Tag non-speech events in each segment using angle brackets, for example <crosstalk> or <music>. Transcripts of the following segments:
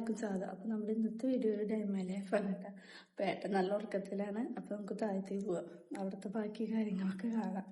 എല്ലാവർക്കും സ്വാഗതം അപ്പൊ നമ്മുടെ ഇന്നത്തെ വീഡിയോയുടെ ഡൈമേലെ ഫലട്ട അപ്പൊ ഏട്ടൻ നല്ല ഉറക്കത്തിലാണ്. അപ്പൊ നമുക്ക് താഴത്തേക്ക് പോവാം. അവിടുത്തെ ബാക്കി കാര്യങ്ങളൊക്കെ കാണാം.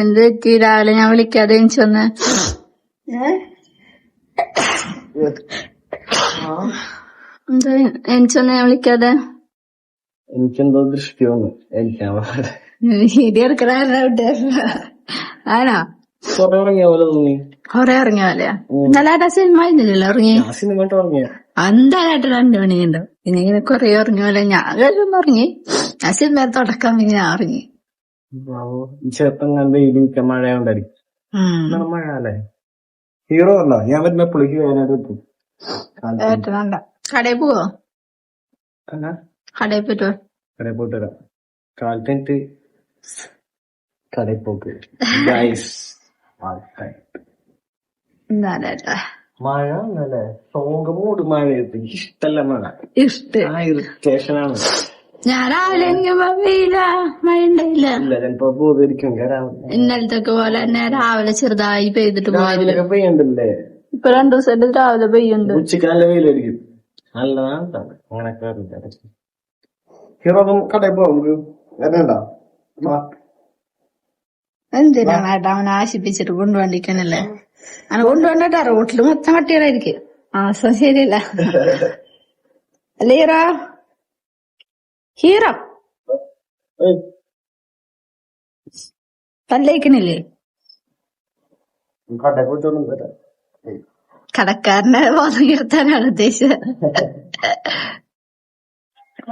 എന്ത് പറ്റി? രാവിലെ ഞാൻ വിളിക്കാതെ എനിക്ക് വന്ന്. എന്താ എനിക്ക് വന്ന് ഞാൻ വിളിക്കാതെ? എനിക്കെന്തോ ദൃഷ്ടി വന്നു. എനിക്കാൻ പാടെ ആണോ കൊറേ ഇറങ്ങിയ പോലെ തോന്നി. കൊറേ ഇറങ്ങിയ പോലെയാ. ഇന്നലെ ഏട്ടാ സിനിമ ഇറങ്ങി എന്തായാലും രണ്ടു മണിയുണ്ടോ. പിന്നെ ഇങ്ങനെ കൊറേ ഉറങ്ങിയ പോലെ. ഞാൻ ഉറങ്ങി. ആ സിനിമ തുടക്കം പിന്നെ ഞാൻ ഉറങ്ങി. ചേർത്തൻ കണ്ട് എനിക്ക് മഴ കൊണ്ടായിരിക്കും ഉം. മഴ അല്ലേ ഹീറോ അല്ല ഞാൻ വരുന്ന പുളിക്ക് എത്തും ഏട്ടനുണ്ട കടയിൽ പോവോ? കടയിൽ പോയിട്ട് കടയിൽ പോയിട്ട് വരാം. കാലത്ത് എനിക്ക് കടയിൽ പോക്ക്. മഴ എന്നല്ലേ സോങ്ക മൂട് മഴ ഇഷ്ടല്ല മഴ. ഇഷ്ട. ആ ഇറിറ്റേഷനാണ് ഞാൻ രാവിലെ വെയില ഇന്നലത്തെ പോലെ തന്നെ രാവിലെ ചെറുതായി പെയ്തിട്ട് പെയ്യണ്ടല്ലേ? ഇപ്പൊ രണ്ടു ദിവസമായിട്ട് രാവിലെ പെയ്യുണ്ട്. ഉച്ചയ്ക്ക് നല്ല വെയിലായിരിക്കും. നല്ലതാണ് അങ്ങനെ ഹീറോ കടയിൽ പോവാം നമുക്ക്. വരണ്ട? എന്തിനാ ഏട്ടാ അവനെ ആശിപ്പിച്ചിട്ട് കൊണ്ടുപോണ്ടിരിക്കാനല്ലേ അങ്ങനെ കൊണ്ടുവന്നിട്ടാ റോട്ടിൽ മൊത്തം കട്ടികളായിരിക്കും. മാസം ശരിയല്ല. <laughs> അല്ല ഹീറോ? ഹീറോ. പോയിട്ടൊന്നും കടക്കാരനെ ബോധം കെടുത്താനാണ് ഉദ്ദേശിച്ചത്.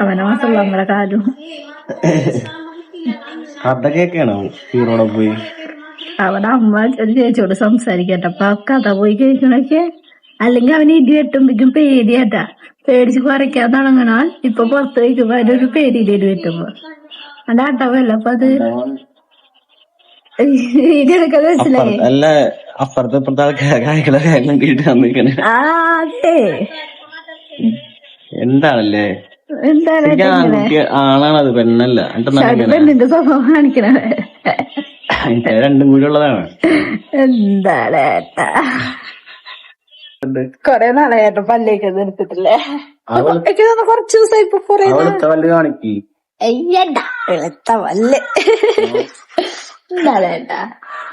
അവനെ മാത്രമല്ല നമ്മളെ കാലും. കഥ കേക്കാണോ ഹീറോടെ പോയി? അവിടെ അമ്മ ഒരു ചേച്ചിയോട് സംസാരിക്കട്ടെ. അപ്പൊ കഥ പോയി കേൾക്കണൊക്കെ. അല്ലെങ്കിൽ അവന് ഇടി വെട്ടുമ്പോഴേക്കും പേടിയാട്ടാ. പേടിച്ച് കുറയ്ക്കാൻ തുടങ്ങണാൽ ഇപ്പൊ പുറത്ത് വയ്ക്കുമ്പോ അതിനൊരു പേടിയില്ല ഇടി വെട്ടുമ്പോ അത് ആട്ടവല്ല അപ്പൊ അത് ഇടി മനസ്സിലായി? അല്ല അപ്പുറത്തെ ഇപ്പുറത്തെ ആൾക്കാരെ കാര്യം കേട്ട് വന്നിരിക്കണേ. ആ അതെ. എന്താണല്ലേ? ആണാണത് പെണ്ണല്ല. പെണ്ണിന്റെ സ്വഭാവം കാണിക്കണത് രണ്ടും കൂടി ഉള്ളതാണ്. എന്താണ് കൊറേ നാളായിട്ട് പല്ലേക്ക് എടുത്തിട്ടില്ലേ? എനിക്ക് തോന്നുന്നു കുറച്ച് ദിവസമായി ഇപ്പൊ അവിടുത്തെ വല്ല് അയ്യടാ വെളുത്ത വല്ല് എന്താണ് ഏട്ടാ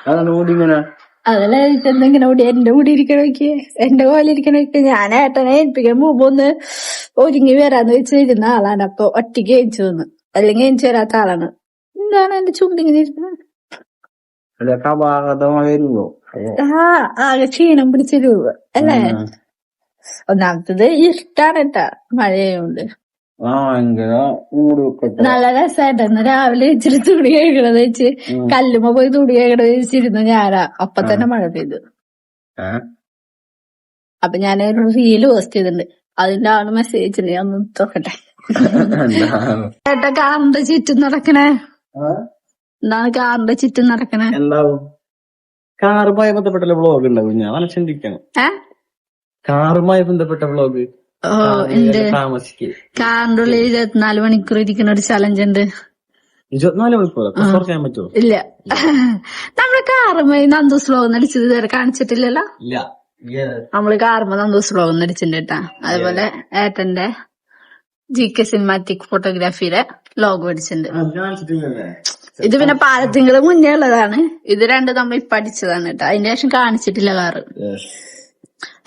അതാണ് കൂടി ഇങ്ങനെ. അതല്ല എന്തെങ്കിലും കൂടി എന്റെ കൂടി ഇരിക്കണോക്ക് എന്റെ പോലെ ഇരിക്കണോക്ക് ഞാൻ ഏട്ടനെ ഏൽപ്പിക്കാൻ മുമ്പ് ഒന്ന് ഒരുങ്ങി വരാന്ന് വെച്ചിരുന്ന ആളാണ്. അപ്പൊ ഒറ്റയ്ക്ക് ഏഞ്ചു വന്ന് അല്ലെങ്കിൽ ഏഞ്ചു വരാത്ത ആളാണ്. എന്താണ് എന്റെ ചുണ്ടിങ്ങനെ ഇരിക്കുന്നത്. ആ ആകെ ക്ഷീണം പിടിച്ചൊരു അല്ലേ? ഒന്നാമത്തത് ഇഷ്ടാണ് കേട്ടാ മഴയുണ്ട് നല്ല രസമായിട്ടായിരുന്നു രാവിലെ ഇച്ചിരി തുണി കഴിക്കണത് വെച്ച് കല്ലുമ്മ പോയി തുണി കഴിക്കണത് വെച്ചിരുന്നു ഞാനാ. അപ്പൊ തന്നെ മഴ പെയ്തു. അപ്പൊ ഞാൻ ഒരു റീൽ പോസ്റ്റ് ചെയ്തിട്ടുണ്ട്. അതിന്റെ ആൾ മെസ്സേജ് ഞാൻ ഒന്ന് നോക്കട്ടെ. <laughs> ചേട്ടാ കാണുന്നുണ്ട് ചുറ്റും നടക്കണേ. എന്താണ് കാറിന്റെ ചുറ്റും നടക്കണേ? എന്താവും? കാറുമായി ബന്ധപ്പെട്ട വ്ളോഗ് ഉണ്ടാവും ഞാൻ അങ്ങനെ ചിന്തിക്കണം. കാറുമായി ബന്ധപ്പെട്ട വ്ളോഗ് ഓ ഉണ്ട് താമസിക്ക്. കാറിന്റെ ഉള്ളിൽ ഇരുപത്തിനാല് മണിക്കൂർ ഇരിക്കുന്ന ഒരു ചലഞ്ച് ഉണ്ട്. ഇരുപത്തിനാല് മണിക്കൂർ ചെയ്യാൻ പറ്റുമോ? ഇല്ല. <laughs> നമ്മൾ കാറുമായി നന്ദൂസ് വ്ലോഗ് നടിച്ചത് ഇതുവരെ കാണിച്ചിട്ടില്ലല്ലോ? ഇല്ല. നമ്മൾ കാറുമ്പോ നന്ദൂസ് വ്ലോഗ് നടിച്ചിട്ടുണ്ട് അതുപോലെ ഏട്ടന്റെ ജി കെ സിനിമാറ്റിക് ഫോട്ടോഗ്രാഫിയുടെ ലോഗ് കാണിച്ചിട്ടില്ലല്ലേ? ഇത് പിന്നെ പാലത്തിങ്കൾ മുന്നേ ഉള്ളതാണ്. ഇത് രണ്ടും നമ്മൾ പഠിച്ചതാണ് അടിച്ചതാണ് കേട്ടോ. അതിന്റെ ശേഷം കാണിച്ചിട്ടില്ല കാറ്.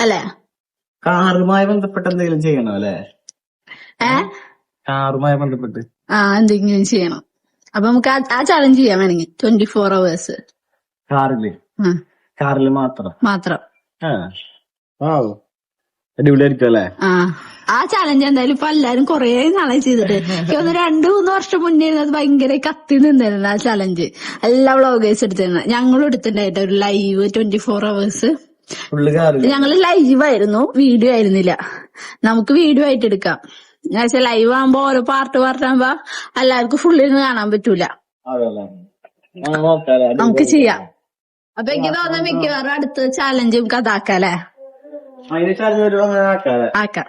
അല്ലേ? കാറുമായി ബന്ധപ്പെട്ട് എന്തെങ്കിലും ചെയ്യണോ അല്ലേ? കാറുമായി ബന്ധപ്പെട്ട്. ആ എന്തെങ്കിലും ചെയ്യണം. അപ്പൊ നമുക്ക് ആ- ചലഞ്ച് ചെയ്യാൻ വേണമെങ്കിൽ. ട്വന്റി ഫോർ അവേഴ്സ് കാറിൽ കാറിൽ മാത്രം. മാത്രം. അടിപൊളിയായിരിക്കും അല്ലേ? ആ. ആ ചലഞ്ച് എന്തായാലും ഇപ്പൊ എല്ലാരും കൊറേ നാളെ ചെയ്തിട്ട്. തോന്നുന്നു രണ്ടു മൂന്ന് വർഷം മുന്നേ ഇരുന്നത് ഭയങ്കര കത്തി നിന്നായിരുന്നു ആ ചലഞ്ച് എല്ലാ വ്ളോഗേഴ്സ് എടുത്തിരുന്നു. ഞങ്ങളും എടുത്തിട്ടുണ്ടായിട്ട് ഒരു ലൈവ് ട്വന്റി ഫോർ അവേഴ്സ് ഞങ്ങൾ ലൈവ് ആയിരുന്നു വീഡിയോ ആയിരുന്നില്ല. നമുക്ക് വീഡിയോ ആയിട്ട് എടുക്കാം. ഞാൻ വെച്ചാൽ ലൈവ് ആകുമ്പോ ഓരോ പാർട്ട് പാർട്ട് ആകുമ്പോ എല്ലാവർക്കും ഫുള്ളിന്ന് കാണാൻ പറ്റൂല. നമുക്ക് ചെയ്യാം. അപ്പൊ എനിക്ക് തോന്നുന്നു മിക്കവാറും അടുത്ത ചാലഞ്ചും നമുക്ക് ആക്കാം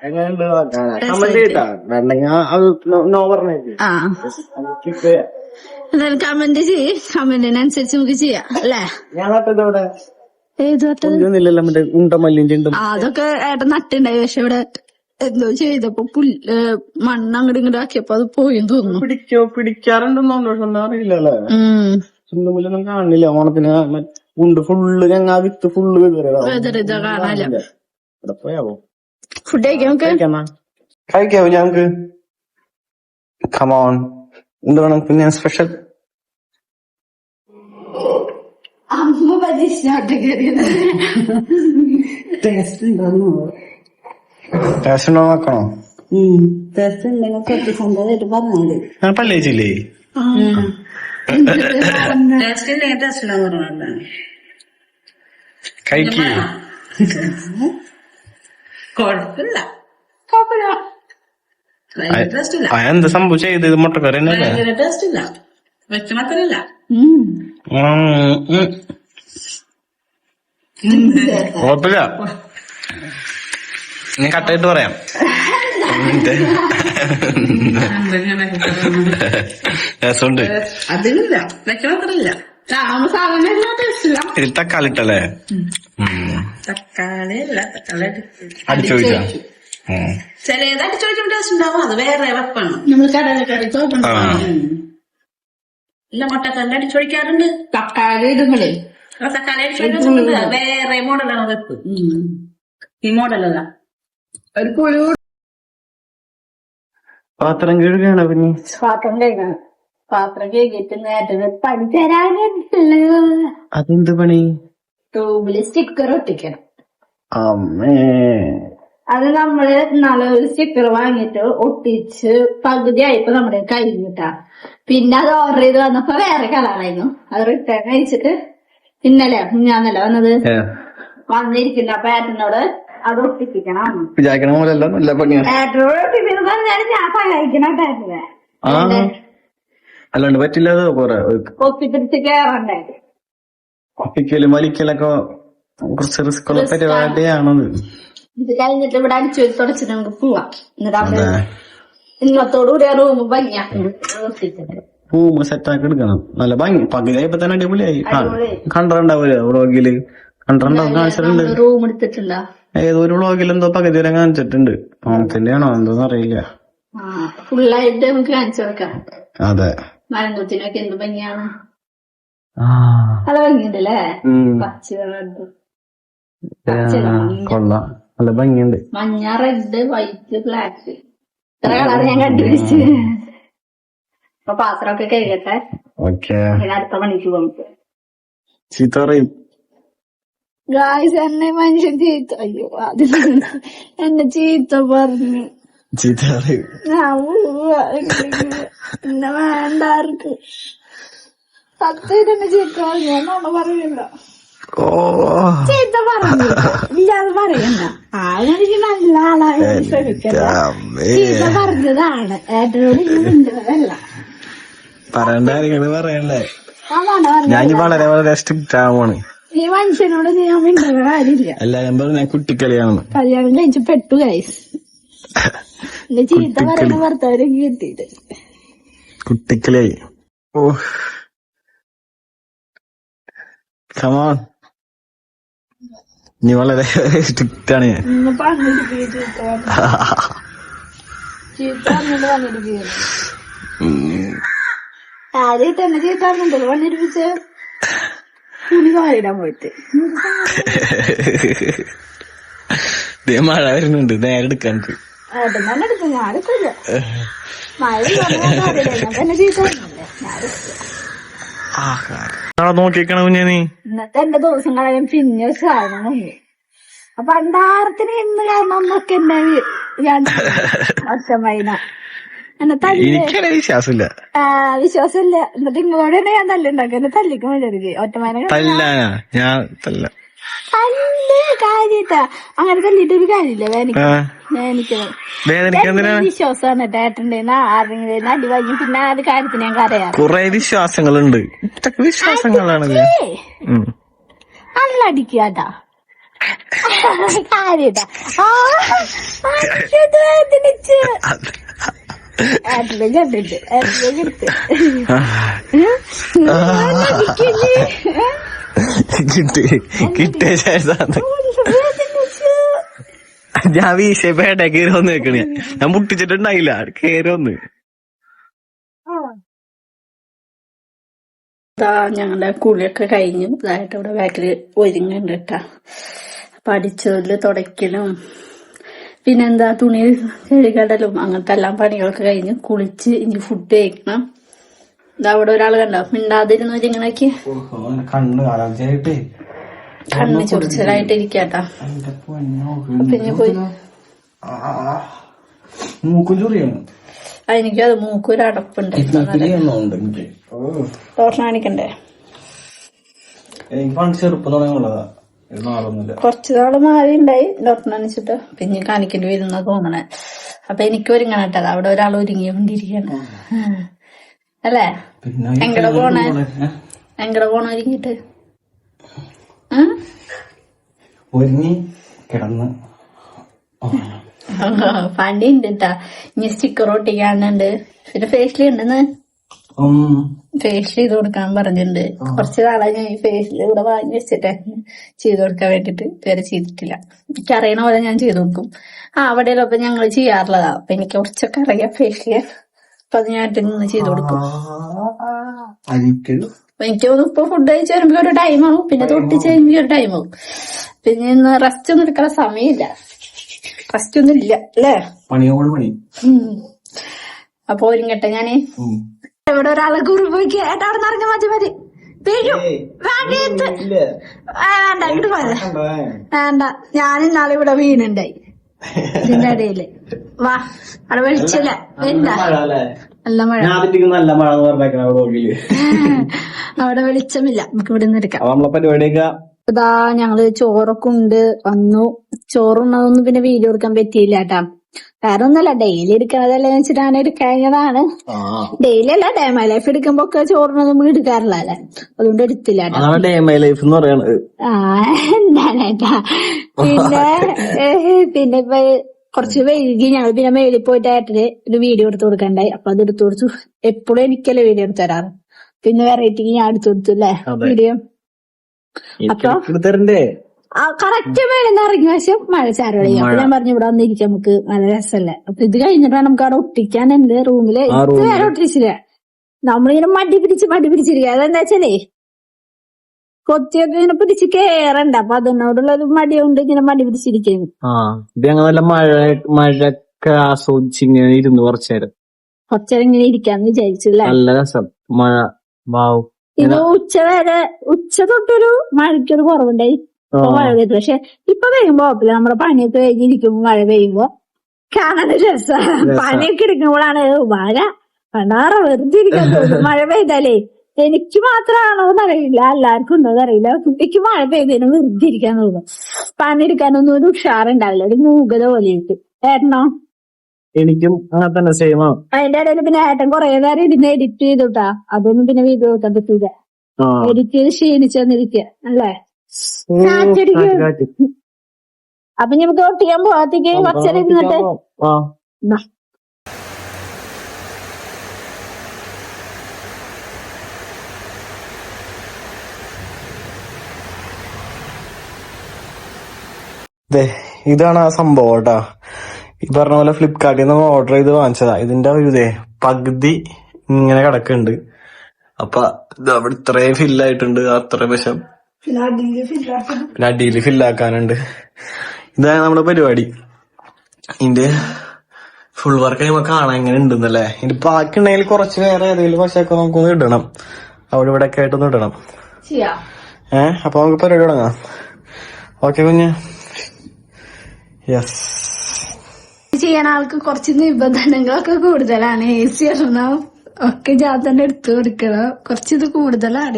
എന്തായാലും കമന്റ് ചെയ്യ്. കമന്റിനനുസരിച്ച് നമുക്ക് ചെയ്യാം അല്ലേ? അതൊക്കെ ഏട്ടൻ നട്ടുണ്ടായി. പക്ഷെ ഇവിടെ എന്തോ ചെയ്തപ്പോ പുല്ല് മണ്ണ് അങ്ങോട്ട് ഇങ്ങോട്ട് ആക്കിയപ്പോ അത് പോയെന്ന് തോന്നുന്നു. പിടിക്കോ? പിടിക്കാറുണ്ടെന്നോ സന്തോഷം ഒന്നും അറിയില്ലല്ലേ ഉം. ചുണ്ടുമുല്ലൊന്നും കാണില്ല. ഓണത്തിന് ഉണ്ട് ഫുള്ള് ഞങ്ങ ആ വിത്ത് ഫുള്ള് കാണാല്ല. ഇവിടെ പോയാവോ ഫുഡ് കഴിക്കാം കഴിക്കാന്നാ കഴിക്കാവോ ഞങ്ങക്ക് കമോൺ എന്ത് വേണം പിന്നെ സ്പെഷ്യൽ അമ്മ പരീക്ഷ ടേസ്റ്റ് ഉണ്ടോ നോക്കണോ ടേസ്റ്റ് ഉണ്ടെങ്കിൽ സത്യസന്ധമായിട്ട് പറഞ്ഞാൽ ഞാൻ പല്ലേച്ചില്ലേ ടേസ്റ്റ് ഉണ്ടെങ്കിൽ ടേസ്റ്റ് ഉണ്ടെന്ന് പറഞ്ഞാൽ കഴിക്കേ കുഴപ്പമില്ല. കുഴപ്പമില്ല എന്താ സംഭവം ചെയ്ത് ഇത് മുട്ടക്കറി ടേസ്റ്റ് ഇല്ല. വെച്ച മാത്രമില്ല ഉം, ഉം. കുഴപ്പമില്ല. ഞാൻ കട്ടായിട്ട് പറയാം. രസമുണ്ട്. അതിലില്ല വെച്ച ഇതിൽ തക്കാളി ഇട്ടല്ലേ തക്കാളി തക്കാളി അടിച്ചു ചോദിച്ചാ? ചിലത് ടേസ്റ്റ് ഉണ്ടാവും അത് വേറെ വെപ്പാണ്. നമ്മൾ കടലക്കറി ഇല്ല മുട്ടക്കറി അടിച്ചൊഴിക്കാറുണ്ട് തക്കാളി ഇടുമ്പോഴേ തക്കാളി അടിച്ചൊഴിക്കുന്നുണ്ട് വേറെ മോഡലാണ് വെപ്പ്. ഈ മോഡലല്ല. ഒരു പാത്രം കഴുകണ പിന്നെ പാത്രം കഴുകണം പാത്രം കഴുകിയിട്ട് നേരത്തെ പണി തരാനുണ്ടല്ലോ അതെന്ത് പണി? ട്യൂബിൽ സ്റ്റിക്കർ ഒട്ടിക്കണം. അമ്മേ. അത് നമ്മൾ നാളെ ഒരു സ്റ്റിക്കർ വാങ്ങിട്ട് ഒട്ടിച്ച് പകുതി ആയിപ്പോ നമ്മുടെ കഴിഞ്ഞിട്ടാ. പിന്നെ അത് ഓർഡർ ചെയ്ത് വന്നപ്പോ വേറെ കളറായിരുന്നു. അത് റിട്ടേൺ അയച്ചിട്ട് ഇന്നലെ ഞാന്നല്ല വന്നത് വന്നിരിക്കില്ല അപ്പൊ ഏട്ടനോട് അത് ഒട്ടിപ്പിക്കണം. വിചാരിക്കണ പറഞ്ഞാൽ ഞാൻ സഹായിക്കണം ഏട്ടനെ. അല്ലാണ്ട് പറ്റില്ലാതെ പോരാ. കൊറേ ഒത്തിപ്പിടിച്ച് കേറണ്ടേ? ഒപ്പിക്കലും വലിക്കലൊക്കെ കുറച്ച് റിസ്ക് ഉള്ള പരിപാടിയാണത്. ഇത് കഴിഞ്ഞിട്ട് ഇവിടെ അടിച്ചു വെച്ച് തുടച്ചിട്ട് നമുക്ക് പോവാം. എന്നിട്ട് അവിടെ ഇന്നത്തോടുകൂടി റൂം ഭംഗിയാക്കും റൂം സെറ്റാക്കി എടുക്കണം. നല്ല ഭംഗി. പകുതിയായപ്പോ തന്നെ അടിപൊളിയായി. കണ്ടിട്ടുണ്ടാവൂലേ വ്ളോഗിൽ. കണ്ടിട്ടുണ്ടാവും കാണിച്ചിട്ടുണ്ട്. റൂം എടുത്തിട്ടുണ്ടോ? ഏതോ ഒരു വ്ളോഗിൽ എന്തോ പകുതി വരെ കാണിച്ചിട്ടുണ്ട്. ഓണത്തിന്റെയാണോ എന്തോന്ന് അറിയില്ല ഫുള്ളായിട്ട് നമുക്ക് കാണിച്ചു കൊടുക്കാം. അതെ. മരംകുത്തിനൊക്കെ എന്ത് ഭംഗിയാണ്? നല്ല ഭംഗിയുണ്ടല്ലേ. പച്ച കൊള്ളാം. നല്ല ഭംഗിയുണ്ട്. മഞ്ഞ റെഡ് വൈറ്റ് ബ്ലാക്ക്. ഇത്ര കളർ ഞാൻ കണ്ടുപിടിച്ച്. അപ്പൊ പാത്രമൊക്കെ കഴുകട്ടെ. അടുത്ത പണിക്ക് പോകും ചീത്ത പറയും. ഗായ്സ് എന്നെ മനുഷ്യൻ ചീത്ത. അയ്യോ അതിൽ എന്നെ ചീത്ത പറഞ്ഞു. ചീത്ത സത്യം ഞാൻ പറയണ്ട. ഓ. ചീത്ത പറഞ്ഞു ഇല്ലാതെ പറയണ്ട. ആളെനിക്ക് നല്ല ആളായ ശ്രമിക്കണ്ട. അമ്മേ. ചീത്ത പറഞ്ഞതാണ്. ഏട്ടനോട് ഇങ്ങനെ മിണ്ടുന്നതല്ല പറയണ്ട കാര്യങ്ങൾ പറയണ്ടേ? ഞാൻ വളരെ വളരെ സ്ട്രിക്റ്റ് ആവാണ് ഈ മനുഷ്യനോട് ഞാൻ മിണ്ടുന്ന കാര്യമില്ല. ഞാൻ പറഞ്ഞു കുട്ടിക്കളിയാണ് കല്യാണം കഴിച്ച് പെട്ടു ഗൈസ് <laughs> എന്റെ ചീത്ത പറയുന്ന ഭർത്താവിനെ കിട്ടിയിട്ട് കുട്ടിക്കളെ. ഓ നീ വളരെ സ്ട്രിക്റ്റ് ആണ് ഞാൻ. ആദ്യമായിട്ട് എന്നെ തുണി കാലിടാൻ പോയിട്ട്. മഴ വരുന്നുണ്ട്. നേരെ എടുക്കാണ്ട് ഏട്ടൻ <laughs> തന്നെ എടുക്കും ഞാൻ എടുക്കില്ല മഴ അറിയില്ല എന്നെ ചീത്ത പറഞ്ഞില്ലേ ഞാൻ എടുക്കില്ല. നോക്കിക്കണ കുഞ്ഞാ നീ? ഇന്നത്തെ എന്റെ ദിവസം കളയാൻ പിന്നെ ഒരു സാധനം അപ്പൊ പണ്ടാരത്തിന് ഇന്ന് കാരണം ഒന്നൊക്കെ എന്നെ വി- ഞാൻ <laughs> ഒറ്റമൈന എനിക്കങ്ങനെ വിശ്വാസമില്ല. വിശ്വാസമില്ല. എന്നിട്ട് ഇങ്ങോട്ട് തന്നെ ഞാൻ തല്ലുണ്ടാക്കി. എന്നെ തല്ലിക്കും വേണ്ടി ഒറ്റമൈന തല്ല. കാര്യട്ടാ അങ്ങനെ തല്ലിട്ട് ഒരു കാര്യമില്ല. വേനിക്ക് ആ വേനിക്കത് വേദനിക്കാൻ എന്തിനാ വിശ്വാസമാണ് കേട്ടോ ഏട്ടന്റെ ആരെങ്കിലും അടി വാങ്ങി പിന്നെ ആ കാര്യത്തിന് ഞാൻ കുറെ വിശ്വാസങ്ങളുണ്ട്. വിശ്വാസങ്ങളാണ്. നല്ല അടിക്കാട്ടാ കാര്യട്ടാ കണ്ടിട്ട് എടുത്ത് കിട്ടി കിട്ടിയ ശേഷം ഞാൻ വിഷയപ്പെട്ടെ കയറി വന്ന് വെക്കണ. ഞാൻ മുട്ടിച്ചിട്ടുണ്ടായില്ല. കയറി വന്ന് ഇതാ ഞങ്ങളുടെ കുളിയൊക്കെ കഴിഞ്ഞു ഇതായിട്ട് ഇവിടെ ബാക്കിൽ ഒരുങ്ങുന്നുണ്ട് കേട്ടാ പഠിച്ചതിൽ തുടയ്ക്കലും. പിന്നെന്താ തുണി കഴുകടലും അങ്ങനത്തെ എല്ലാം പണികളൊക്കെ കഴിഞ്ഞ് കുളിച്ച് ഇനി ഫുഡ് കഴിക്കണം. ഇതാ അവിടെ ഒരാൾ കണ്ടോ? മിണ്ടാതിരുന്നു ഇങ്ങനെയൊക്കെ കണ്ണ് കാലാവസ്ഥയായിട്ടേ കണ്ണ് ചൊറിച്ചിലായിട്ട് ഇരിക്കാട്ടാ പിന്നെ പോയി. എനിക്കും അത് മൂക്കൊരു അടപ്പുണ്ട്. ഡോക്ടറെ കാണിക്കണ്ടേ? കുറച്ച് നാൾ മാറി ഉണ്ടായി ഡോക്ടർ കാണിച്ചിട്ട് പിന്നെ കാണിക്കേണ്ടി വരുന്ന തോന്നണേ. അപ്പൊ എനിക്ക് ഒരുങ്ങണട്ടത് അവിടെ ഒരാൾ ഒരുങ്ങിക്കൊണ്ടിരിക്കണ് അല്ലേ? എങ്ങടെ പോണേ? എങ്ങടെ പോണ ഒരുങ്ങിട്ട്? ഒരുങ്ങി കിടന്ന് പണ്ടി ഉണ്ട് കേട്ടാ ഇനി സ്റ്റിക്കർ ഒട്ടിക്കാനുണ്ട്. പിന്നെ ഫേഷ്യൽ ഉണ്ടെന്ന്? ഫേഷ്യൽ ചെയ്ത് കൊടുക്കാൻ പറഞ്ഞിട്ടുണ്ട്. കുറച്ച് നാളെ ഞാൻ ഈ ഫേഷ്യൽ ഇവിടെ വാങ്ങി വെച്ചിട്ട്. ചെയ്ത് കൊടുക്കാൻ വേണ്ടിട്ട് ഇതുവരെ ചെയ്തിട്ടില്ല. എനിക്ക് അറിയണ പോലെ ഞാൻ ചെയ്ത് കൊടുക്കും. ആ അവിടെ അപ്പൊ ഞങ്ങൾ ചെയ്യാറുള്ളതാ. അപ്പൊ എനിക്ക് കുറച്ചൊക്കെ അറിയാം ഫേഷ്യൽ അപ്പൊ അത് ഞാൻ ചെയ്ത് കൊടുക്കും. എനിക്ക് തോന്നുന്നു ഇപ്പൊ ഫുഡ് കഴിച്ച് വരുമ്പോ ഒരു ടൈം ആവും. പിന്നെ തൊട്ടിച്ച് കഴിയുമ്പോ ഒരു ടൈം ആവും. പിന്നെ ഇന്ന് റെസ്റ്റ് ഒന്നും എടുക്കാൻ സമയമില്ല. റെസ്റ്റ് ഒന്നും ഇല്ല അല്ലേ. അപ്പൊ ഒരുങ്ങട്ടെ ഞാൻ. ഇവിടെ ഒരാളെ കുറിപ്പോയിക്ക് ഏട്ടാ അവിടെ നിന്ന് ഇറങ്ങി മതി മതി. വേണ്ട. വേണ്ട ഇങ്ങോട്ട് ഞാൻ ഇന്നാളെ ഇവിടെ വീണുണ്ടായി. ഇതിന്റെ ഇടയിൽ. വാ അവിടെ വെളിച്ചില്ല? എന്താ? നല്ല മഴ. നല്ല മഴ എന്ന് പറഞ്ഞേക്കണ അവിടെ <laughs> അവിടെ വെളിച്ചമില്ല. നമുക്ക് ഇവിടെ നിന്ന് എടുക്കാം. അപ്പൊ നമ്മളെ പരിപാടിയൊക്കെ ഇതാ ഞങ്ങൾ ചോറൊക്കെ ഉണ്ട് വന്നു. ചോറുണ്ണതൊന്നും പിന്നെ വീഡിയോ എടുക്കാൻ പറ്റിയില്ല കേട്ടാ. വേറെ ഒന്നല്ല ഡെയിലി എടുക്കണതല്ലേ വെച്ചിട്ട് അങ്ങനെ എടുക്കാഞ്ഞതാണ്. ആ. ഡെയിലി അല്ല ഡേ മൈ ലൈഫ് എടുക്കുമ്പോ ഒക്കെ ചോറിനൊന്നും നമ്മൾ എടുക്കാറില്ല അല്ലെ? അതുകൊണ്ട് എടുത്തില്ല കേട്ടാ. അതാണ് ഡേ മൈ ലൈഫ് എന്ന് പറയണത്. ആ എന്താണേട്ടാ പിന്നെ <laughs> പിന്നെ ഇപ്പൊ കുറച്ച് വൈകി ഞങ്ങൾ പിന്നെ മേളിൽ പോയിട്ട് ഏട്ടന് ഒരു വീഡിയോ എടുത്ത് കൊടുക്കണ്ടായി. അപ്പൊ അത് എടുത്തു കൊടുത്തു. എപ്പോഴും എനിക്കല്ലേ വീഡിയോ എടുത്തു തരാറ്? പിന്നെ വെറൈറ്റിക്ക് ഞാൻ എടുത്തു കൊടുത്തു അല്ലേ. വീഡിയോ അപ്പൊ? കറക്റ്റ് മേളിൽ നിന്ന് ഇറങ്ങിയ വശം മഴ ചാരളി അപ്പൊ ഞാൻ പറഞ്ഞു ഇവിടെ വന്നിരിക്കാം നമുക്ക് നല്ല രസമല്ലേ? അപ്പൊ ഇത് കഴിഞ്ഞിട്ട് നമുക്ക് അവിടെ ഒട്ടിക്കാൻ. എന്റെ റൂമിൽ? റൂമിൽ. ഒട്ടിച്ചില്ല. നമ്മളിങ്ങനെ മടി പിടിച്ച് മടി പിടിച്ചിരിക്കുക. അതെന്താ വെച്ചാലേ കൊത്തിയൊക്കെ ഇങ്ങനെ പിടിച്ച് കേറണ്ട. അപ്പൊ അതിനോടുള്ള ഒരു മടി കൊണ്ട് ഇങ്ങനെ മടി പിടിച്ചിരിക്കുന്നു. ആ ഇത് ഞങ്ങൾ നല്ല മഴ മഴയൊക്കെ ആസ്വദിച്ച് ഇങ്ങനെ ഇരുന്നു കുറച്ചു നേരം കുറച്ചേരം ഇങ്ങനെ ഇരിക്കാന്ന് വിചാരിച്ചു അല്ലേ നല്ല രസം. മഴ വാവ്. ഇത് ഉച്ച വരെ ഉച്ച തൊട്ടൊരു മഴയ്ക്കൊരു കുറവുണ്ടായി. ഇപ്പൊ മഴ പെയ്തു. പക്ഷെ ഇപ്പൊ പെയ്യുമ്പോ കുഴപ്പമില്ല. നമ്മുടെ പണിയൊക്കെ കഴിഞ്ഞിരിക്കുമ്പോ മഴ പെയ്യുമ്പോ കാണാൻ രസം. പണിയൊക്കെ എടുക്കുമ്പോഴാണ് മഴ. പണ്ടാറ വെറുതെ ഇരിക്കാൻ മഴ പെയ്താലേ എനിക്ക് മാത്രമാണോ എന്നറിയില്ല എല്ലാവർക്കും ഉണ്ടോ എന്നറിയില്ല കുട്ടിക്ക് മഴ പെയ്തതിന് വെറുതെ ഇരിക്കാൻ തോന്നും പണിയെടുക്കാനൊന്നും ഒരു ഉഷാറുണ്ടാവില്ല. ഒരു മൂകത പോലെ ഇട്ട് ഏട്ടനോ? എനിക്കും അങ്ങനെ തന്നെ സെയിമാ അതിന്റെ ഇടയിൽ പിന്നെ ഏട്ടൻ കുറെ നേരം ഇരുന്ന് എഡിറ്റ് ചെയ്തുട്ടാ. അതൊന്നും പിന്നെ വീഡിയോ വെക്കാൻ പറ്റൂല. എഡിറ്റ് ചെയ്ത് ക്ഷീണിച്ചു വന്നിരിക്കുക അല്ലേ. അപ്പൊ നമുക്ക് ഒട്ടിക്കാൻ പോവാത്തേക്ക് കുറച്ചേരം ഇരുന്നിട്ട്. ഇതാണ് ആ സംഭവം കേട്ടാ. ഈ പറഞ്ഞ പോലെ ഫ്ലിപ്കാർട്ടിൽ നിന്ന് ഓർഡർ ചെയ്ത് വാങ്ങിച്ചതാ. ഇതിന്റെ ഒരു ഇതേ പകുതി ഇങ്ങനെ കിടക്കുന്നുണ്ട്. അപ്പൊ ഇത് അവിടെ ഇത്രയും ഫില്ലായിട്ടുണ്ട് അത്ര വശം പിന്നെ അടിയിൽ ഫില്ലാക്കാനുണ്ട് ഇതാണ് നമ്മുടെ പരിപാടി. ഇതിന്റെ ഫുൾ വർക്ക് കഴിയുമ്പോ കാണാൻ എങ്ങനെ ഉണ്ടെന്നല്ലേ? ഇനി ബാക്കി ഉണ്ടെങ്കിൽ കുറച്ച് വേറെ ഏതെങ്കിലും വശമൊക്കെ നമുക്കൊന്ന് ഇടണം. അവിടെ ഇവിടെ ഒക്കെ ആയിട്ടൊന്ന് ഇടണം. ഏഹ് അപ്പൊ നമുക്ക് പരിപാടി തുടങ്ങാം. ഓക്കെ കുഞ്ഞ്. ചെയ്യാൻ ആൾക്ക് കുറച്ച് നിബന്ധനകളൊക്കെ കൂടുതലാണ്. എ സി ഇടണം. ഒക്കെ ജാതന്റെ എടുത്തു കൊടുക്കണം. കുറച്ചിത് കൂടുതലാണ്.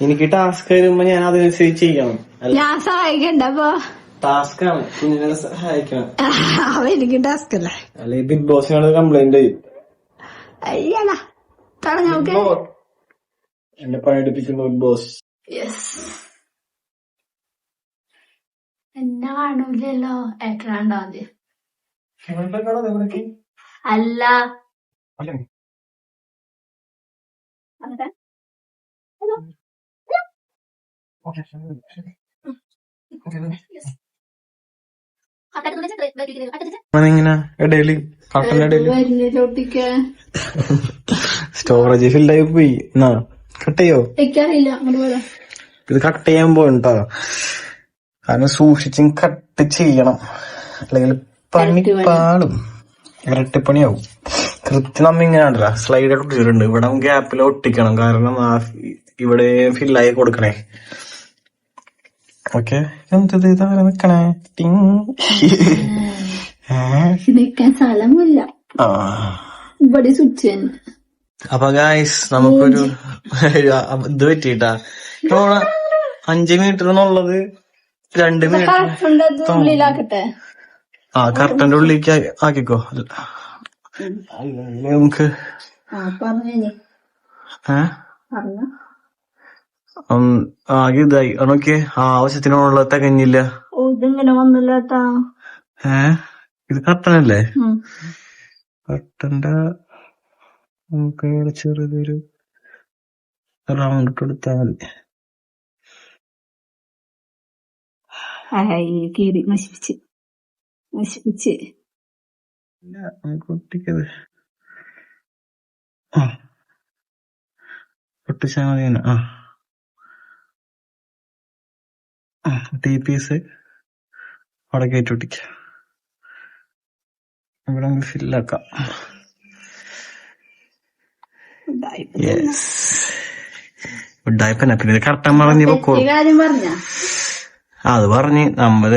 എനിക്ക് ടാസ്ക് വരുമ്പോ ഞാൻ അതനുസരിച്ച് ചെയ്യണം. ഞാൻ സഹായിക്കണ്ട അപ്പൊ. ടാസ്ക് ആണ്. കുഞ്ഞിനെ സഹായിക്കണം. അവ എനിക്ക് ടാസ്ക് അല്ലേ? അല്ലെ ബിഗ് ബോസിനോട് കംപ്ലൈന്റ് അയ്യടാ. തുടങ്ങാം എന്നെ പണിയെടുപ്പിക്കുന്നു ബിഗ് ബോസ് യെസ് എന്നെ കാണൂലല്ലോ. എത്രാണ്ടോ ആദ്യം. അല്ല. സ്റ്റോറേജ് ഫില്ലായി പോയി. എന്നാ കട്ട് ചെയ്യോ? ഇത് കട്ട് ചെയ്യാൻ പോയിട്ടോ കാരണം സൂക്ഷിച്ചും കട്ട് ചെയ്യണം. അല്ലെങ്കിൽ പണി ഇരട്ടി പാളും ഇരട്ടിപ്പണിയാവും. കൃത്യം നമ്മ ഇങ്ങനെ ഉണ്ടല്ലോ സ്ലൈഡ് ഒട്ടിച്ചിട്ടുണ്ട് ഇവിടെ ഗ്യാപ്പിൽ ഒട്ടിക്കണം. കാരണം ആ ഇവിടെ ഫില്ലായി കൊടുക്കണേ. ഓക്കെ എന്തത് ഇതാ? നിക്കണേ? <laughs> നിക്കാൻ സ്ഥലമില്ല. ആ. ഇവിടെ സ്വിച്ച് തന്നെ അപ്പൊ ഗായ്സ് നമുക്കൊരു <laughs> ഇത് പറ്റിട്ടാ അഞ്ച് മീറ്റർ എന്നുള്ളത് രണ്ട് ഉള്ളിലാക്കട്ടെ. ആ കർട്ടന്റെ ഉള്ളിലേക്ക് ആക്കിക്കോ. നമുക്ക് ആകെ ഇതായി. നോക്കിയേ ആ ആവശ്യത്തിനുള്ള തികഞ്ഞില്ല. ഓ ഇതിങ്ങനെ വന്നില്ലാട്ടാ ഏ? ഇത് കർട്ടനല്ലേ കർട്ടന്റെ നമുക്ക് ചെറുതൊരു റൗണ്ട് കൊടുത്താൽ മതി കീറി നശിപ്പിച്ച് നശിപ്പിച്ച്. ഇല്ല, നമുക്ക് ഒട്ടിക്കത് ആ. ഒട്ടിച്ചാൽ മതി തന്നെ. ആ. ആ ടി പീസ് അവിടെ കയറ്റി ഒട്ടിക്ക ഇവിടെ നമുക്ക് ഫില്ലാക്കാം. പിന്നെ കറക്റ്റ് പറഞ്ഞ് കാര്യം പറഞ്ഞ? അത് പറഞ്ഞ് നമ്മൾ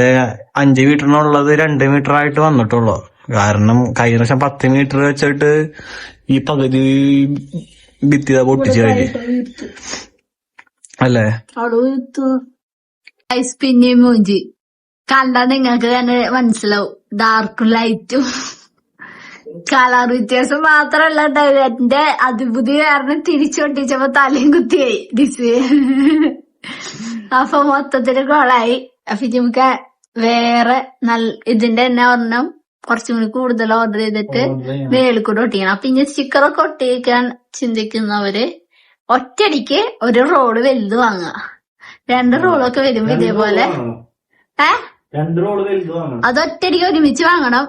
അഞ്ച് മീറ്ററിനുള്ളത് രണ്ട് മീറ്റർ ആയിട്ട് വന്നിട്ടുള്ളൂ. കാരണം കഴിഞ്ഞ പ്രാവശ്യം പത്ത് മീറ്റർ വെച്ചിട്ട് ഈ പകുതി ഭിത്തി പൊട്ടിച്ചു കഴിഞ്ഞ്. അല്ലേ? മൂഞ്ചി. കണ്ടാ നിങ്ങൾക്ക് തന്നെ മനസ്സിലാവും. ഡാർക്കും ലൈറ്റും കളർ വ്യത്യാസം മാത്രല്ല. എന്റെ അതിബുദ്ധി കാരണം തിരിച്ചൊട്ടിച്ചപ്പോ തലയും കുത്തിയായി. ഡിസ് അപ്പൊ മൊത്തത്തിൽ കൊളായി. അപ്പൊ നമുക്ക് വേറെ നല്ല ഇതിന്റെ തന്നെ ഒരെണ്ണം കുറച്ചും കൂടി കൂടുതൽ ഓർഡർ ചെയ്തിട്ട് മേളിൽ കൂടെ ഒട്ടിക്കണം. അപ്പൊ ഇനി സ്റ്റിക്കറൊക്കെ ഒട്ടിക്കാൻ ചിന്തിക്കുന്നവര് ഒറ്റയടിക്ക് ഒരു റോൾ വലുത് വാങ്ങുക. രണ്ട് റോളൊക്കെ വരുമ്പോ ഇതേപോലെ ഏ? അത് ഒറ്റയടിക്ക് ഒരുമിച്ച് വാങ്ങണം.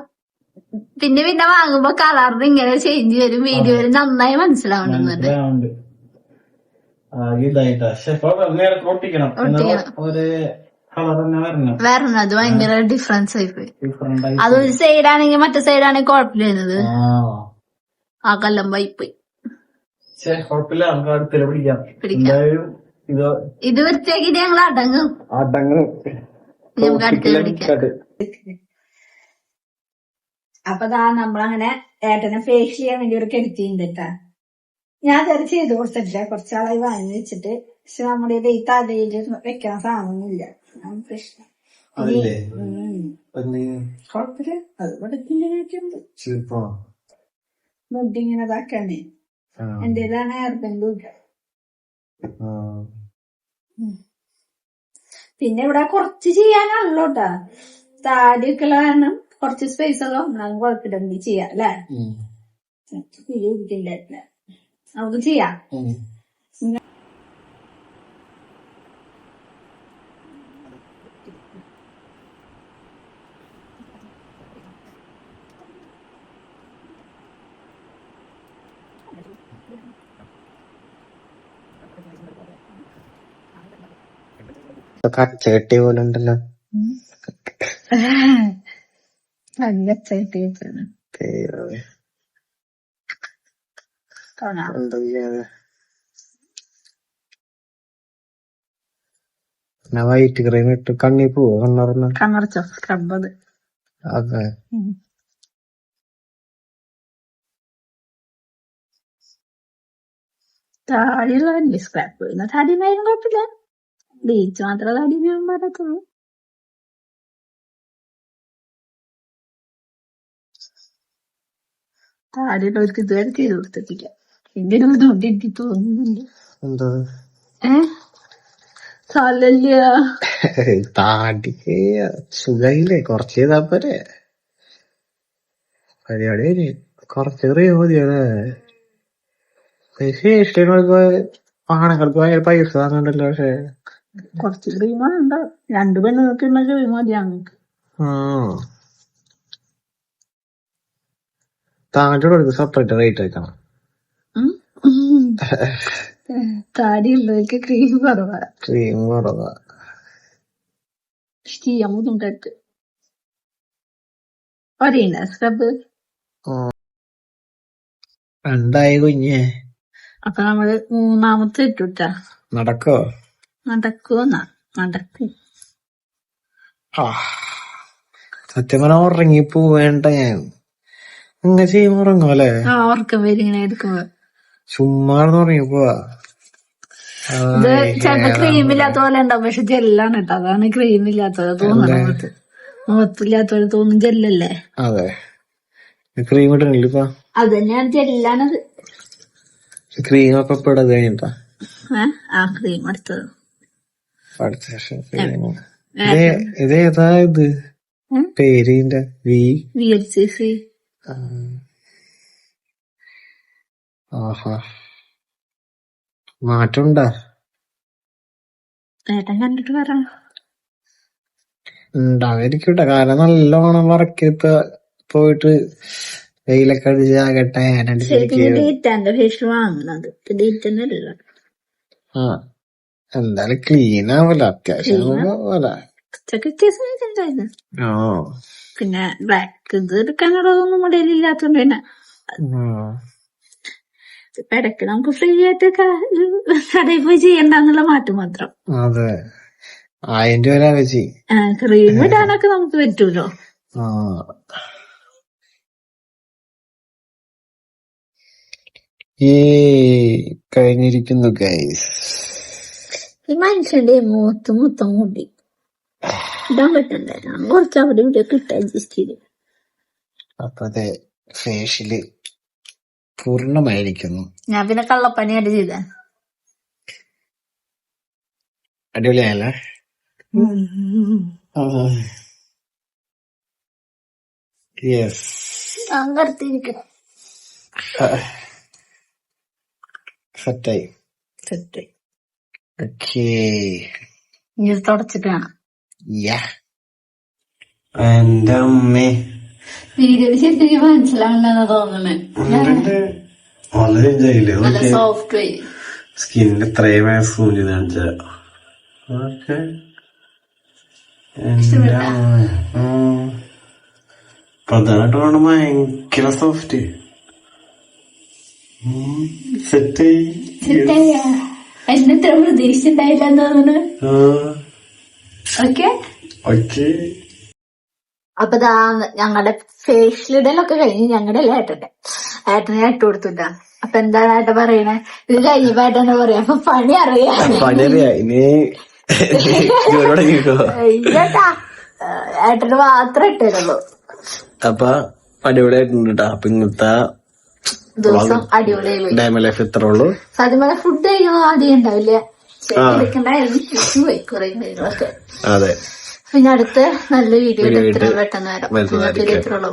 പിന്നെ പിന്നെ വാങ്ങുമ്പോ കളറിന് ഇങ്ങനെ ചേഞ്ച് വരും. വീഡിയോയിൽ നന്നായി മനസ്സിലാവണമെന്നുണ്ട് ഇതായിട്ടാ. നേരെ ഒട്ടിക്കണം. ഒരു വരണം. വരണത് ഭയങ്കര ഡിഫറൻസ് ആയിപ്പോയി. അത് ഒരു സൈഡാണെങ്കിൽ മറ്റേ സൈഡാണെങ്കിൽ കുഴപ്പമില്ലായിരുന്നത് ആ. ആ കല്ലമ്പായി പോയി കുഴപ്പമില്ല. നമുക്ക് അടുത്തില്ല പിടിക്കാം. എന്തായാലും ഇത് ഇത് വൃത്തിയാക്കിട്ട് ഞങ്ങൾ അടങ്ങും. അടങ്ങും. നമുക്ക് അടുത്തത് പിടിക്കാം. അപ്പൊ നമ്മളങ്ങനെ ഏട്ടനെ ഫേസ് ചെയ്യാൻ വേണ്ടി ഒരു കരുത്തിണ്ട് കേട്ടാ. ഞാൻ ഇതുവരെ ചെയ്ത് കൊടുത്തിട്ടില്ല. കുറച്ചാളായി വാങ്ങി വെച്ചിട്ട്. പക്ഷെ നമ്മുടെ ഈ തലയിൽ വെക്കാൻ സാധനമില്ല പ്രശ്നം. കുഴപ്പമില്ല. അത് പഠിക്കുന്നുണ്ട് മുടി ഇങ്ങനെ ഇതാക്കാനേ. എന്റേതാണ് ഹെയർ ഇല്ല പിന്നെ ഇവിടെ കുറച്ച് ചെയ്യാനുള്ളൂട്ടാ താടിയൊക്കെ ഉള്ള കാരണം കുറച്ച് സ്പേസ് ഒക്കെ ഒന്നാകും കുഴപ്പമില്ല. ചെയ്യാം അല്ലേ? ഇതില്ല നമുക്ക് ചെയ്യാം. കച്ചകെട്ടി പോലെ ഉണ്ടല്ലോ. <laughs> നല്ല ചേട്ടി ദൈവമേ. എന്താ ചെയ്യാതെ പിന്നെ വൈറ്റ് ക്രീം ഇട്ട് കണ്ണി പോവോ കണ്ണറന്ന് കണ്ണടച്ചോ സ്ക്രബ് അത്. അതെ താടിയുള്ള വലിയ സ്ക്രാപ്പ് എന്നാ താടി ഉണ്ടായാലും കുഴപ്പമില്ല. ബീച്ച് മാത്രമേ താടി ഉപയോഗം പറ്റത്തുള്ളൂ താടിയുള്ളവർക്ക് ഇതുവരെ ചെയ്ത് കൊടുത്തിട്ടില്ല. എന്റെ ഒരു ഏ? തലല്ല <laughs> താടി. സുഖയില്ലേ? കൊറച്ച് ചെയ്താ പോരെ. പരിപാടി ക്രീം മതിയല്ലേ ശേഷികൾക്ക് ആണുങ്ങൾക്ക് ഭയങ്കര പൈസ താങ്ങണ്ടല്ലോ പക്ഷെ. കൊറച്ച് ക്രീമാണ് രണ്ടു പെണ്ണുങ്ങൾക്ക് ഉള്ള ക്രീം മതി ഞങ്ങൾക്ക്. താങ്കളുടെ സെപ്പറേറ്റ് റേറ്റ് വെക്കണം. <laughs> താടിയുള്ളവർക്ക് ക്രീം കുറവാ. ക്രീം കുറവാ. ബുദ്ധിമുട്ടായിട്ട് ഒരേണ്ട സ്ക്രബ് രണ്ടായി കുഞ്ഞേ. അപ്പൊ നമ്മൾ മൂന്നാമത്തെ ഇട്ടുട്ടാ. നടക്കോ? നടക്കുവന്നാ? നടക്കും. സത്യം പറഞ്ഞ ഉറങ്ങി പോവേണ്ട ഞാൻ. ഇങ്ങനെ ചെയ്യുമ്പോ ഉറങ്ങും അല്ലേ? ആ ഉറക്കം വരും ഇങ്ങനെ എടുക്കുമ്പോ. ചുമ്മാ പറഞ്ഞപ്പോ ഇത് ചിലപ്പോ ക്രീം ഇല്ലാത്ത പോലെ ഉണ്ടാവും. പക്ഷെ ജെല്ലാണ് കേട്ടോ അതാണ് ക്രീം ഇല്ലാത്തത് തോന്നണ മുഖത്ത് മുഖത്തില്ലാത്ത പോലെ തോന്നും. ജെല്ലല്ലേ അതെ. ക്രീം ഇടണില്ല അത് തന്നെയാണ് ജെല്ലാണത് ക്രീം ഒക്കെ ഇപ്പൊ ഇടത് കഴിഞ്ഞിട്ടാ. ആ ക്രീം എടുത്തത്. ഇത് ഏതാ ഇത്? പേര് പേരിന്റെ V V L C C. ആഹാ. മാറ്റമുണ്ടാ? ഏട്ടൻ കണ്ടിട്ട് പറ. ഉണ്ടാവായിരിക്കട്ടെ കാരണം നല്ലോണം വർക്കിപ്പ പോയിട്ട് വെയിലൊക്കെ അടിച്ച് ആകട്ടെ. ശരിക്കും ഡേറ്റ് എന്റെ ഫേസ് വാങ്ങുന്നത്. ഡേറ്റ് തന്നെ ആ. എന്തായാലും ക്ലീൻ ആവല. അത്യാവശ്യം പിന്നെ ബ്ലാക്ക് ഇത് എടുക്കാനുള്ളതൊന്നും ഇല്ലാത്തോണ്ട്. ഇപ്പൊ ഇടയ്ക്ക് നമുക്ക് ഫ്രീ ആയിട്ട് കടയിൽ പോയി ചെയ്യണ്ടെന്നുള്ള മാറ്റം മാത്രം. അതെ. ആയിരം രൂപ ക്രീം ഇടാനൊക്കെ നമുക്ക് പറ്റൂലോ? ആ. കഴിഞ്ഞിരിക്കുന്നു ഗൈസ് ഈ മനുഷ്യന്റെ മുഖത്ത് മൊത്തം കൂടി ഇടാൻ പറ്റണ്ടായിരുന്നു കുറച്ച് അവിടെ ഇവിടെ കിട്ടാൻ അഡ്ജസ്റ്റ് ചെയ്തു. അപ്പൊ അതെ ഫേഷ്യൽ പൂർണമായിരിക്കുന്നു. ഞാൻ പിന്നെ കള്ളപ്പണിയായിട്ട് ചെയ്ത അടിപൊളിയായല്ലേ? യെസ് ഞാൻ കറുത്തിരിക്കണം സെറ്റായി. സെറ്റ് ഓക്കേ ഇനി ഇത് തുടച്ചിട്ട് കാണാം. യാ എന്റെ അമ്മേ വീഡിയോ ശരിക്കും മനസ്സിലാവണ്ടെന്നാ തോന്നണേ വളരെ ചെയ്യില്ലേ നല്ല സോഫ്റ്റ് വൈ സ്കിന്നിന് ഇത്രയും സൂം ചെയ്ത് കാണിച്ച. ഓക്കെ. പ്രധാനമായിട്ട് വേണം ഭയങ്കര സോഫ്റ്റ് സെറ്റ് എന്നെ ഇത്ര പ്രതീക്ഷിച്ചിട്ടുണ്ടായില്ലെന്ന് തോന്നുന്നു. ഓക്കെ. ഓക്കെ. അപ്പൊ ദാ ഞങ്ങളുടെ ഫേഷ്യലിടലൊക്കെ കഴിഞ്ഞ് ഞങ്ങളുടെ അല്ല ഏട്ടന്റെ ഏട്ടനെ ഇട്ട് കൊടുത്തിട്ടാ. അപ്പൊ എന്താണ് ഏട്ടൻ പറയണേ? ഇത് കഴിയുമ്പോ ഏട്ടനെ പറയാ അപ്പൊ പണി അറിയാം. ഏട്ടന് മാത്രം ഇട്ടുള്ളൂ അപ്പൊ അടിപൊളിയായിട്ടുണ്ട് കേട്ടോ അപ്പൊ ഇങ്ങനത്തെ ദിവസം അടിപൊളിയായി ഡയമ ലൈഫ് ഇത്രേ ഉള്ളൂ. സത്യം ഫുഡ് കഴിക്കുമ്പോ ആദ്യം? ഉണ്ടാവില്ല. അതെ. പിന്നെ അടുത്ത നല്ല വീഡിയോ എത്ര പെട്ടെന്ന് വരാം. ഇത്രയുള്ളൂ.